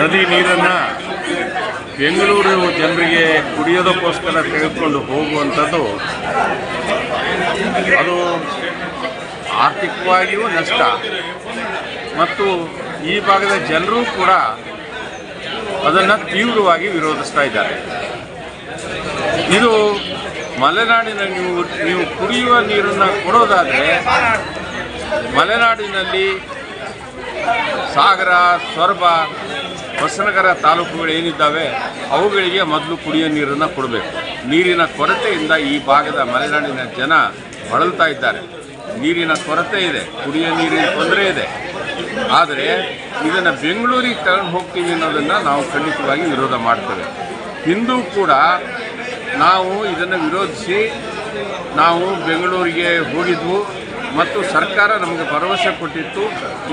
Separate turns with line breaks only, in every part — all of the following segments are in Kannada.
ನದಿ ನೀರನ್ನು ಬೆಂಗಳೂರು ಜನರಿಗೆ ಕುಡಿಯೋದಕ್ಕೋಸ್ಕರ ತೆಗೆದುಕೊಂಡು ಹೋಗುವಂಥದ್ದು ಅದು ಆರ್ಥಿಕವಾಗಿಯೂ ನಷ್ಟ. ಮತ್ತು ಈ ಭಾಗದ ಜನರು ಕೂಡ ಅದನ್ನು ತೀವ್ರವಾಗಿ ವಿರೋಧಿಸ್ತಾ ಇದ್ದಾರೆ. ಇದು ಮಲೆನಾಡಿನ ನೀವು ನೀವು ಕುಡಿಯುವ ನೀರನ್ನು ಕೊಡೋದಾದರೆ ಮಲೆನಾಡಿನಲ್ಲಿ ಸಾಗರ ಸೊರಬ ಹೊಸನಗರ ತಾಲೂಕುಗಳು ಏನಿದ್ದಾವೆ, ಅವುಗಳಿಗೆ ಮೊದಲು ಕುಡಿಯೋ ನೀರನ್ನು ಕೊಡಬೇಕು. ನೀರಿನ ಕೊರತೆಯಿಂದ ಈ ಭಾಗದ ಮಲೆನಾಡಿನ ಜನ ಬಳಲ್ತಾ ಇದ್ದಾರೆ. ನೀರಿನ ಕೊರತೆ ಇದೆ, ಕುಡಿಯೋ ನೀರಿನ ತೊಂದರೆ ಇದೆ. ಆದರೆ, ಇದನ್ನು ಬೆಂಗಳೂರಿಗೆ ತಗೊಂಡು ಹೋಗ್ತೀವಿ ಅನ್ನೋದನ್ನು ನಾವು ಖಂಡಿತವಾಗಿ ವಿರೋಧ ಮಾಡ್ತೇವೆ. ಹಿಂದೂ ಕೂಡ ನಾವು ಇದನ್ನು ವಿರೋಧಿಸಿ ನಾವು ಬೆಂಗಳೂರಿಗೆ ಹೋಗಿದ್ವು ಮತ್ತು ಸರ್ಕಾರ ನಮಗೆ ಭರವಸೆ ಕೊಟ್ಟಿತ್ತು.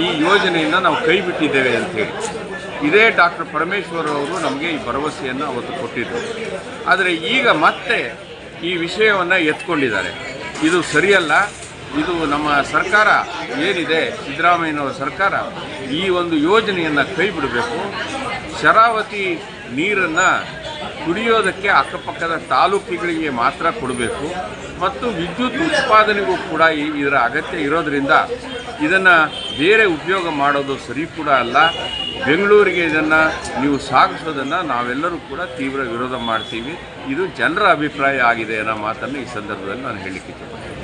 ಈ ಯೋಜನೆಯನ್ನು ನಾವು ಕೈಬಿಟ್ಟಿದ್ದೇವೆ ಅಂತೇಳಿ ಇದೇ ಡಾಕ್ಟರ್ ಪರಮೇಶ್ವರ್ ಅವರು ನಮಗೆ ಈ ಭರವಸೆಯನ್ನು ಅವತ್ತು ಕೊಟ್ಟಿದ್ದರು ಆದರೆ ಈಗ ಮತ್ತೆ ಈ ವಿಷಯವನ್ನು ಎತ್ಕೊಂಡಿದ್ದಾರೆ. ಇದು ಸರಿಯಲ್ಲ. ಇದು ನಮ್ಮ ಸರ್ಕಾರ ಏನಿದೆ, ಸಿದ್ದರಾಮಯ್ಯನವರ ಸರ್ಕಾರ ಈ ಒಂದು ಯೋಜನೆಯನ್ನು ಕೈ ಬಿಡಬೇಕು. ಶರಾವತಿ ನೀರನ್ನು ಕುಡಿಯೋದಕ್ಕೆ ಅಕ್ಕಪಕ್ಕದ ತಾಲೂಕುಗಳಿಗೆ ಮಾತ್ರ ಕೊಡಬೇಕು. ಮತ್ತು ವಿದ್ಯುತ್ ಉತ್ಪಾದನೆಗೂ ಕೂಡ ಇದರ ಅಗತ್ಯ ಇರೋದರಿಂದ ಇದನ್ನು ಬೇರೆ ಉಪಯೋಗ ಮಾಡೋದು ಸರಿ ಕೂಡ ಅಲ್ಲ. ಬೆಂಗಳೂರಿಗೆ ಇದನ್ನು ನೀವು ಸಾಗಿಸೋದನ್ನು ನಾವೆಲ್ಲರೂ ಕೂಡ ತೀವ್ರ ವಿರೋಧ ಮಾಡ್ತೀವಿ. ಇದು ಜನರ ಅಭಿಪ್ರಾಯ ಆಗಿದೆ ಅನ್ನೋ ಮಾತನ್ನು ಈ ಸಂದರ್ಭದಲ್ಲಿ ನಾನು ಹೇಳಲಿಕ್ಕೆ ಇಚ್ಛೆಪಡ್ತೀನಿ